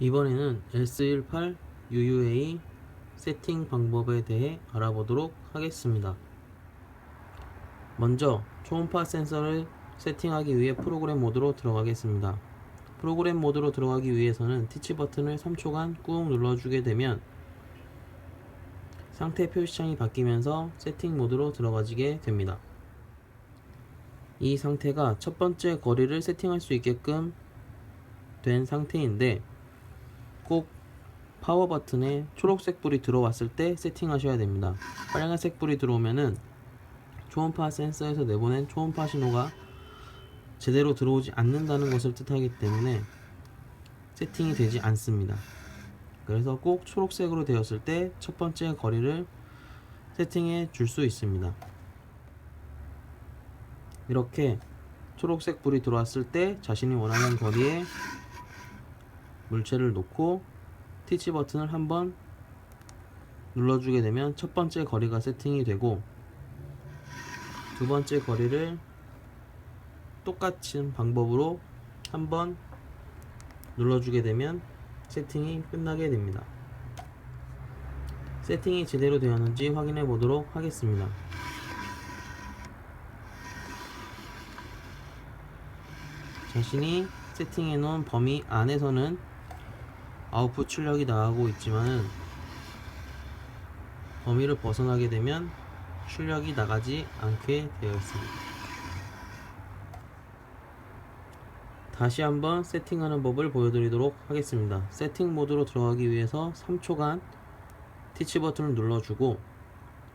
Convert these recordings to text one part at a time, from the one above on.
이번에는 S18 UUA 세팅 방법에 대해 알아보도록 하겠습니다. 먼저 초음파 센서를 세팅하기 위해 프로그램 모드로 들어가겠습니다. 프로그램 모드로 들어가기 위해서는 티치 버튼을 3초간 꾹 눌러주게 되면 상태 표시창이 바뀌면서 세팅 모드로 들어가지게 됩니다. 이 상태가 첫 번째 거리를 세팅할 수 있게끔 된 상태인데 꼭 파워 버튼에 초록색 불이 들어왔을 때 세팅하셔야 됩니다. 빨간색 불이 들어오면은 초음파 센서에서 내보낸 초음파 신호가 제대로 들어오지 않는다는 것을 뜻하기 때문에 세팅이 되지 않습니다. 그래서 꼭 초록색으로 되었을 때 첫 번째 거리를 세팅해 줄 수 있습니다. 이렇게 초록색 불이 들어왔을 때 자신이 원하는 거리에 물체를 놓고 티치 버튼을 한번 눌러주게 되면 첫 번째 거리가 세팅이 되고 두 번째 거리를 똑같은 방법으로 한번 눌러주게 되면 세팅이 끝나게 됩니다. 세팅이 제대로 되었는지 확인해 보도록 하겠습니다. 자신이 세팅해 놓은 범위 안에서는 아웃풋 출력이 나가고 있지만은 범위를 벗어나게 되면 출력이 나가지 않게 되어 있습니다. 다시 한번 세팅하는 법을 보여드리도록 하겠습니다. 세팅 모드로 들어가기 위해서 3초간 티치 버튼을 눌러주고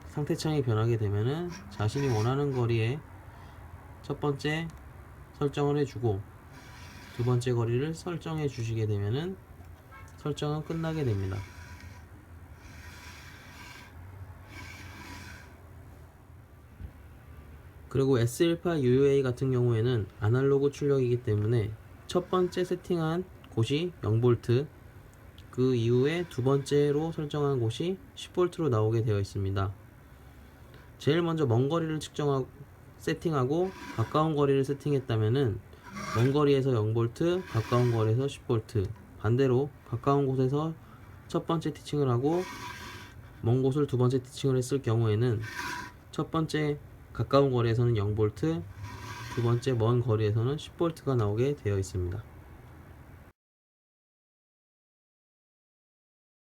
상태 창이 변하게 되면은 자신이 원하는 거리에 첫 번째 설정을 해주고 두 번째 거리를 설정해 주시게 되면은 설정은 끝나게 됩니다. 그리고 S18 UUA 같은 경우에는 아날로그 출력이기 때문에 첫 번째 세팅한 곳이 0V 그 이후에 두 번째로 설정한 곳이 10V로 나오게 되어 있습니다. 제일 먼저 먼 거리를 측정하고 세팅하고 가까운 거리를 세팅했다면은 먼 거리에서 0V, 가까운 거리에서 10V 반대로 가까운 곳에서 첫 번째 티칭을 하고 먼 곳을 두 번째 티칭을 했을 경우에는 첫 번째 가까운 거리에서는 0V, 두 번째 먼 거리에서는 10V가 나오게 되어 있습니다.